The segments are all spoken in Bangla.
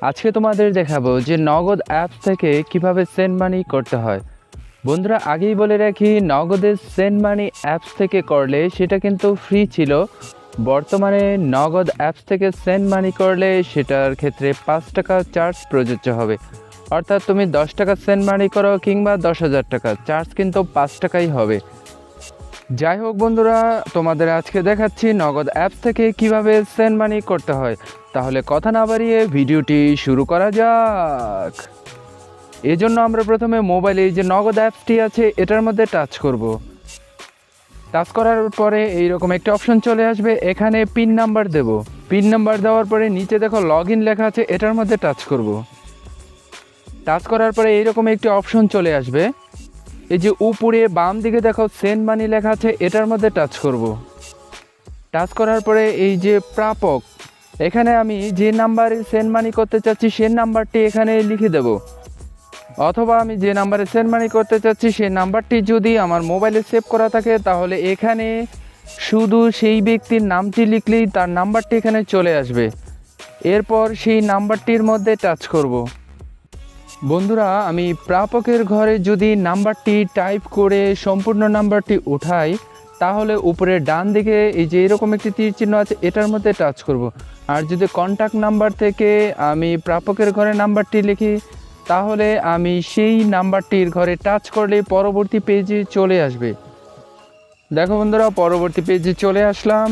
আজকে তোমাদের দেখাবো যে নগদ অ্যাপস থেকে কীভাবে সেন্ড মানি করতে হয়। বন্ধুরা, আগেই বলে রাখি, নগদের সেন্ড মানি অ্যাপস থেকে করলে সেটা কিন্তু ফ্রি ছিল। বর্তমানে নগদ অ্যাপস থেকে সেন্ড মানি করলে সেটার ক্ষেত্রে পাঁচ টাকা চার্জ প্রযোজ্য হবে। অর্থাৎ তুমি দশ টাকা সেন্ড মানি করো কিংবা দশ হাজার টাকা চার্জ কিন্তু পাঁচ টাকাই হবে। যাই হোক বন্ধুরা, তোমাদের আজকে দেখাচ্ছি নগদ অ্যাপস থেকে কীভাবে সেন্ড মানি করতে হয়। তাহলে কথা না বাড়িয়ে ভিডিওটি শুরু করা যাক। এই জন্য আমরা প্রথমে মোবাইলে যে নগদ অ্যাপসটি আছে, এটার মধ্যে টাচ করব। টাচ করার পরে এইরকম একটা অপশন চলে আসবে, এখানে পিন নাম্বার দেব। পিন নাম্বার দেওয়ার পরে নিচে দেখো লগ লেখা আছে, এটার মধ্যে টাচ করব। টাচ করার পরে এইরকম একটি অপশন চলে আসবে। এই যে উপরে বাম দিকে দেখো সেন্ড মানি লেখা আছে, এটার মধ্যে টাচ করব। টাচ করার পরে এই যে প্রাপক, এখানে আমি যে নাম্বারে সেন্ড মানি করতে চাচ্ছি সেই নাম্বারটি এখানে লিখে দেব। অথবা আমি যে নাম্বারে সেন্ড মানি করতে চাচ্ছি সেই নাম্বারটি যদি আমার মোবাইলে সেভ করা থাকে, তাহলে এখানে শুধু সেই ব্যক্তির নামটি লিখলেই তার নাম্বারটি এখানে চলে আসবে। এরপর সেই নাম্বারটির মধ্যে টাচ করব। বন্ধুরা, আমি প্রাপকের ঘরে যদি নাম্বারটি টাইপ করে সম্পূর্ণ নাম্বারটি উঠাই, তাহলে উপরে ডান দিকে এই যে এরকম একটি তীর চিহ্ন আছে, এটার মধ্যে টাচ করব। আর যদি কন্ট্যাক্ট নাম্বার থেকে আমি প্রাপকের ঘরে নাম্বারটি লিখি, তাহলে আমি সেই নাম্বারটির ঘরে টাচ করলে পরবর্তী পেজে চলে আসবে। দেখো বন্ধুরা, পরবর্তী পেজে চলে আসলাম।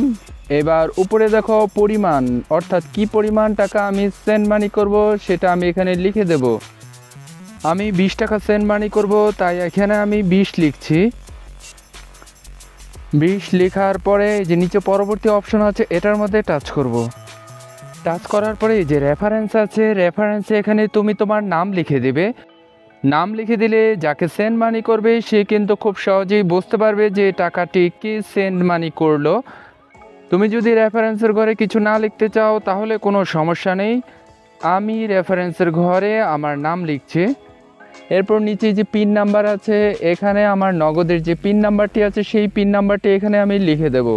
এবার উপরে দেখো পরিমাণ, অর্থাৎ কি পরিমাণ টাকা আমি সেন্ড মানি করব, সেটা আমি এখানে লিখে দেব। আমি বিশ টাকা সেন্ড মানি করব, তাই এখানে আমি বিশ লিখছি। বিশ লেখার পরে যে নিচে পরবর্তী অপশন আছে, এটার মধ্যে টাচ করব। টাচ করার পরে যে রেফারেন্স আছে রেফারেন্সে এখানে তুমি তোমার নাম লিখে দেবে। নাম লিখে দিলে যাকে সেন্ড মানি করবে, সে কিন্তু খুব সহজেই বুঝতে পারবে যে টাকাটি কে সেন্ড মানি করল। তুমি যদি রেফারেন্সের ঘরে কিছু না লিখতে চাও, তাহলে কোনো সমস্যা নেই। আমি রেফারেন্সের ঘরে আমার নাম লিখছি। এরপর নিচে যে পিন নাম্বার আছে, এখানে আমার নগদের যে পিন নাম্বারটি আছে, সেই পিন নাম্বারটি এখানে আমি লিখে দেব।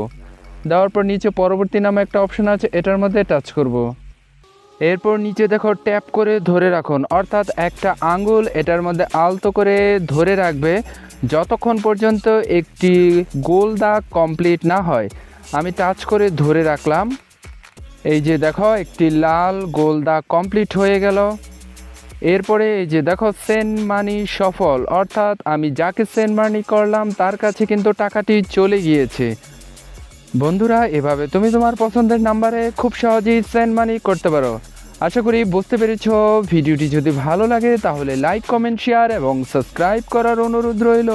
দেওয়ার পর নিচে পরবর্তী নামে একটা অপশন আছে, এটার মধ্যে টাচ করব। এরপর নিচে দেখো ট্যাপ করে ধরে রাখুন, অর্থাৎ একটা আঙ্গুল এটার মধ্যে আলতো করে ধরে রাখবে, যতক্ষণ পর্যন্ত একটি গোল দাগ কমপ্লিট না হয়। আমি টাচ করে ধরে রাখলাম। এই যে দেখো, একটি লাল গোল দাগ কমপ্লিট হয়ে গেল। এরপরে এই যে দেখো সেন্ড মানি সফল। অর্থাৎ আমি যাকে সেন্ড মানি করলাম, তার কাছে কিন্তু টাকাটি চলে গিয়েছে। বন্ধুরা, এভাবে তুমি তোমার পছন্দের নাম্বারে খুব সহজেই সেন্ড মানি করতে পারো। আশা করি বুঝতে পেরেছ ভিডিওটি। যদি ভালো লাগে, তাহলে লাইক, কমেন্ট, শেয়ার এবং সাবস্ক্রাইব করার অনুরোধ রইল।